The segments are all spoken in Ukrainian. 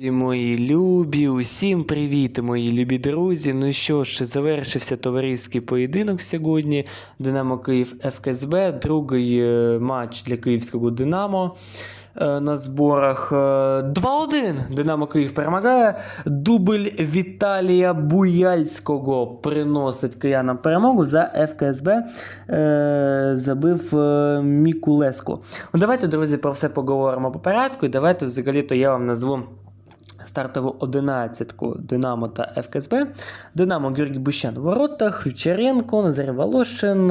Мої любі, усім привіт, мої любі друзі. Ну що ж, завершився товариський поєдинок сьогодні. Динамо Київ ФКСБ, другий е, матч для київського Динамо е, на зборах. Е, 2-1. Динамо Київ перемагає. Дубль Віталія Буяльського приносить киянам перемогу за ФКСБ. Е, забив е, Мікулеску. Ну, давайте, друзі, про все поговоримо по порядку. І давайте взагалі-то я вам назву стартову одинадцятку Динамо та ФКСБ. Динамо Георгій Бущан у воротах, Вчеренко, Назарій Волошин,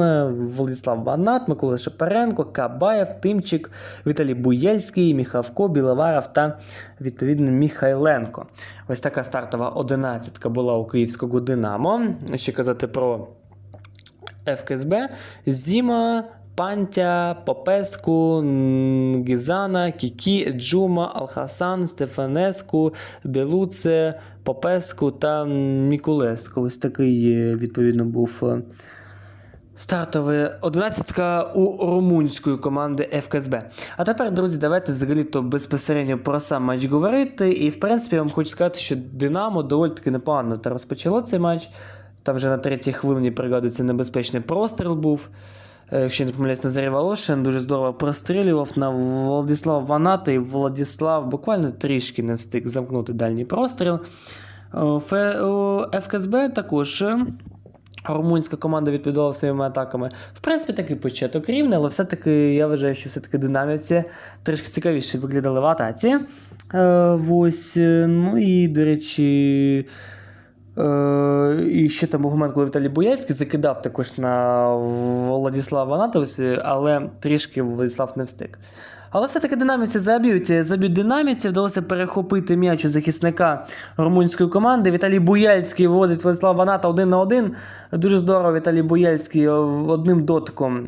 Владислав Ванат, Микола Шапаренко, Кабаєв, Тимчик, Віталій Буєльський, Міхавко, Біловаров та відповідно Міхайленко. Ось така стартова одинадцятка була у київського Динамо. Ще казати про ФКСБ, Зіма, Пантя, Попеску, Гізана, Кікі, Джума, Алхасан, Стефанеску, Белуце, Попеску та Мікулеску. Ось такий, е, відповідно, був е, стартовий одинадцятка у румунської команди ФКСБ. А тепер, друзі, давайте взагалі-то безпосередньо про сам матч говорити. І, в принципі, я вам хочу сказати, що Динамо доволі таки непогано та розпочало цей матч. Там вже на третій хвилині пригадується небезпечний простріл був. Е, Якщо не помиляюсь, Назарій Волошин дуже здорово прострілював на Владислава Ваната, і Владислав буквально трішки не встиг замкнути дальній простріл. Е, ФКСБ також. е, Румунська команда відповідала своїми атаками. В принципі, такий початок рівний, але все-таки я вважаю, що все-таки динамівці трішки цікавіше виглядали в атаці. Е, ось, ну і, до речі. Е, і ще там був момент, коли Віталій Бояцький закидав також на Владислава Анатовича, але трішки Владислав не встиг. Але все-таки динамівці заб'ють. Заб'ють динамівці, вдалося перехопити м'яч у захисника румунської команди. Віталій Буяльський виводить Владислава Ваната один на один. Дуже здорово Віталій Буяльський одним дотиком.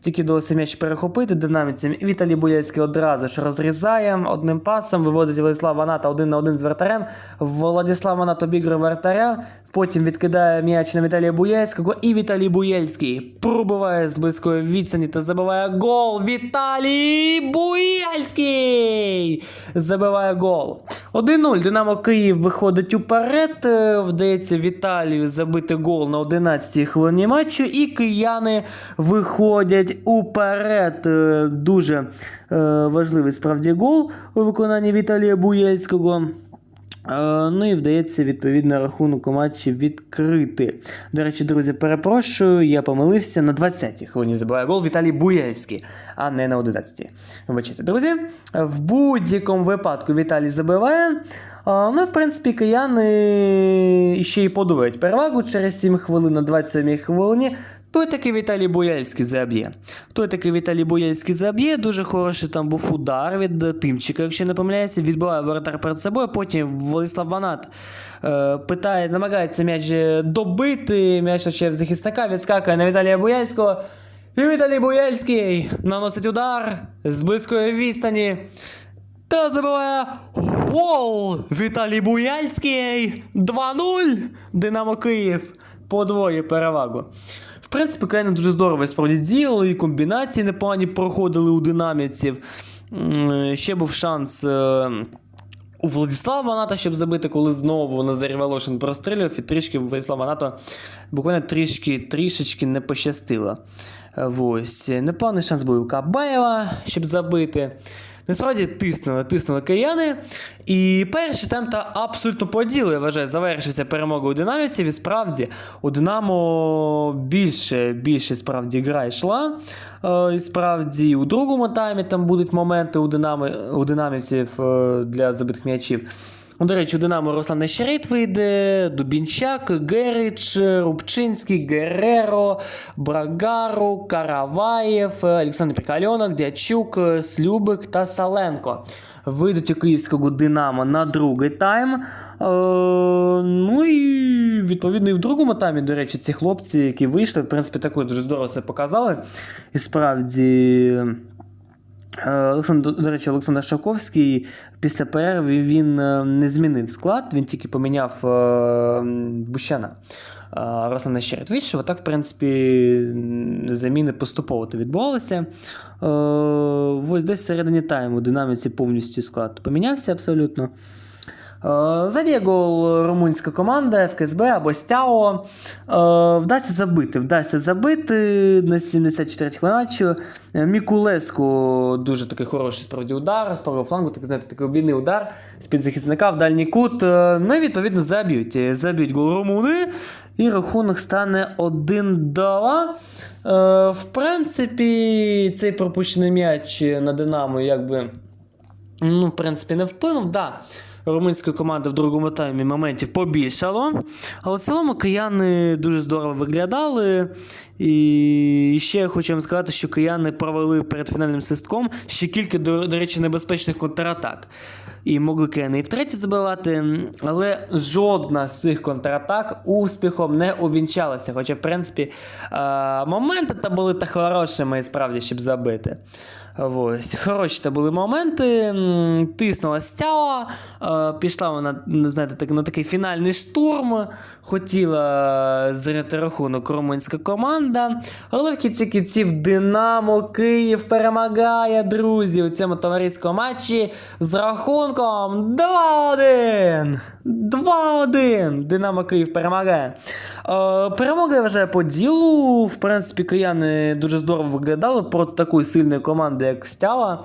Тільки вдалося м'яч перехопити динамівцям. І Віталій Буяльський одразу ж розрізає одним пасом, виводить Владислава Ваната один на один з вратарем. Владислав Ванат обігрує вратаря, потім відкидає м'яч на Віталія Буяльського. І Віталій Буяльський пробиває з близької відстані та забиває гол. Віталій Буяльський забиває гол. 1-0. Динамо Київ виходить уперед. Е, Вдається Віталію забити гол на 11-й хвилині матчу. І кияни виходять уперед. Е, Дуже е, важливий справді гол у виконанні Віталія Буяльського. Е, Ну і вдається відповідно рахунок у матчі відкрити. До речі, друзі, перепрошую, я помилився на 20-й хвилині забиває гол Віталій Буяльський, а не на 11-й. Вибачайте, друзі. В будь-якому випадку Віталій забиває. Ну, в принципі, кияни ще й подувають перевагу через 7 хвилин на 27-й хвилині. Той такий Віталій Бояльський заб'є. Той такий Віталій Бояльський заб'є. Дуже хороший там був удар від Тимчика, якщо не помиляється. Відбиває воротар перед собою. Потім Владислав Ванат е, питає, намагається м'яч е, добити. М'яч точає в захисника, відскакує на Віталія Бояльського. І Віталій Бояльський наносить удар з близької відстані. Та забиває гол Віталій Буяльський 2-0. Динамо Київ подвоює перевагу. Принципі, кияни дуже здорово справді діяли, і комбінації непогані проходили у динамівців. М, Ще був шанс. е, У Владислава Ваната, щоб забити, коли знову Назарій Волошин прострілював, і трішки Владислав Ваната буквально трішки, трішечки не пощастило. Е, Ось. Непевний шанс був у Кабаєва, щоб забити. Насправді тиснули, тиснули кияни. І перший темп та абсолютно поділи, я вважаю, завершився перемогою у Динаміці. І справді у Динамо більше, більше справді гра йшла. Е, І справді у другому таймі там будуть моменти у, Динамо, у динамівців е, для забитих м'ячів. Ну, До речі, у Динамо Руслан Нещерит вийде, Дубінчак, Герич, Рубчинський, Гереро, Брагару, Караваєв, Олександр Прикальонок, Дячук, Слюбик та Саленко. Вийдуть у київського Динамо на другий тайм. Е, ну і відповідно і в другому таймі, до речі, ці хлопці, які вийшли, в принципі, також дуже здорово себе показали. І справді. Олександр, до речі, Олександр Шаковський після перерви він е, не змінив склад, він тільки поміняв е, Бущана. Е, Руслана ще. вийшов, так, в принципі, заміни поступово то відбувалися. Ось десь середині тайму динаміці повністю склад помінявся абсолютно. Заб'є гол румунська команда ФКСБ або Стяо. Е, Вдасться забити. Вдасться забити на 74-й матчу. Е, Мікулеску дуже такий хороший справді удар з правого флангу, так знаєте, такий обійний удар з під захисника в дальній кут. Е, Ну і відповідно заб'ють. Е, Заб'ють гол румуни. І рахунок стане 1-2. Е, в принципі, цей пропущений м'яч на Динамо якби ну, в принципі, не вплинув. Да, румунська команда в другому таймі моментів побільшало. Але в цілому кияни дуже здорово виглядали. І ще я хочу вам сказати, що кияни провели перед фінальним свистком ще кілька, до, до речі, небезпечних контратак. І могли кияни і втретє забивати, але жодна з цих контратак успіхом не увінчалася. Хоча, в принципі, моменти та були та хорошими, справді, щоб забити. Ось, хороші та були моменти. Тиснула стяла, е, пішла вона, знаєте, так, на такий фінальний штурм. Хотіла зайняти рахунок румунська команда. Але в кінці кінців Динамо Київ перемагає, друзі, у цьому товариському матчі з рахунком 2-1. 2-1. Динамо Київ перемагає. Е, перемога я вважаю по ділу. В принципі, кияни дуже здорово виглядали проти такої сильної команди, як Стяла.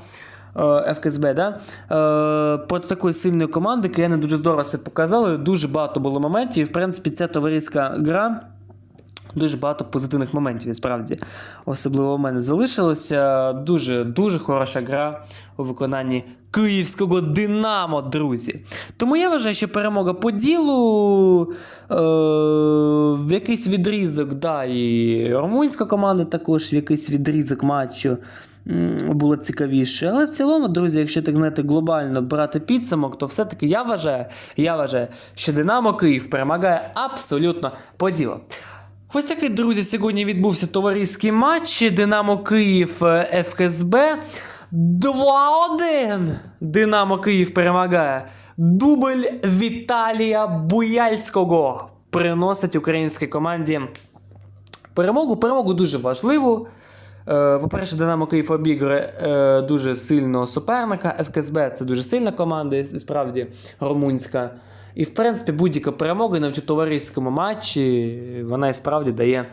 е, ФКСБ, да? Е, проти такої сильної команди кияни дуже здорово себе показали. Дуже багато було моментів. І, в принципі, ця товариська гра. Дуже багато позитивних моментів, і справді. Особливо у мене залишилося. Дуже дуже хороша гра у виконанні київського Динамо, друзі. Тому я вважаю, що перемога по ділу е, в якийсь відрізок, да, і румунська команда також в якийсь відрізок матчу було цікавіше. Але в цілому, друзі, якщо так знаєте, глобально брати підсумок, то все-таки я вважаю, я вважаю, що Динамо Київ перемагає абсолютно по ділу. Ось такий, друзі, сьогодні відбувся товариський матч Динамо Київ ФСБ. ФКСБ. 2-1. Динамо Київ перемагає. Дубль Віталія Буяльського приносить українській команді перемогу. Перемогу дуже важливу. Е, По-перше, Динамо Київ обіграє е, дуже сильного суперника. ФКСБ це дуже сильна команда, справді румунська. І, в принципі, будь-яка перемога навіть у товариському матчі вона і справді дає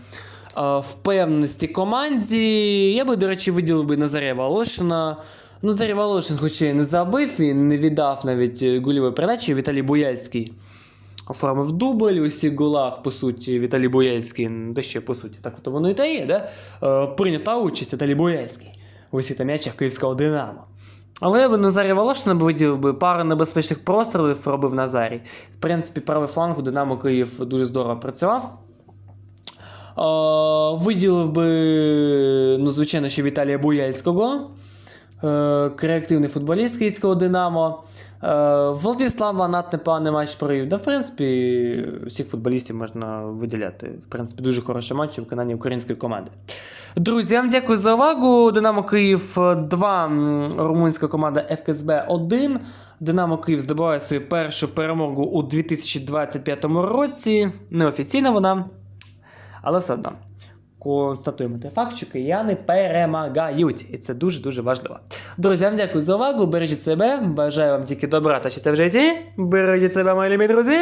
е, впевненості команді. Я би, до речі, виділив би Назарія Волошина. Назарій Волошин, хоча і не забив і не віддав навіть гольової передачі, Віталій Буяльський оформив дубль у всіх голах, по суті, Віталій Бояльський, де ще по суті, так от воно і та є, да? Е, прийнята участь Віталій Бояльський у всіх та м'ячах київського Динамо. Але я би Назарі Волошина виділив би пару небезпечних прострілів робив Назарій. В принципі, правий фланг у Динамо Київ дуже здорово працював. Е, виділив би, ну, звичайно, ще Віталія Буяльського. Е, креативний футболіст київського Динамо. Е, Владислав Ванат непоганий матч провів. Да, в принципі, всіх футболістів можна виділяти. В принципі, дуже хороший матч у виконанні української команди. Друзі, я вам дякую за увагу. Динамо Київ 2, румунська команда ФКСБ 1. Динамо Київ здобуває свою першу перемогу у 2025 році. Неофіційна вона, але все одно констатуємо той факт, що кияни перемагають. І це дуже-дуже важливо. Друзі, вам дякую за увагу. Бережіть себе. Бажаю вам тільки добра та щастя в житті. Бережіть себе, мої любі друзі.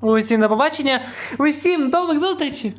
Усім до побачення. Усім нових зустрічей.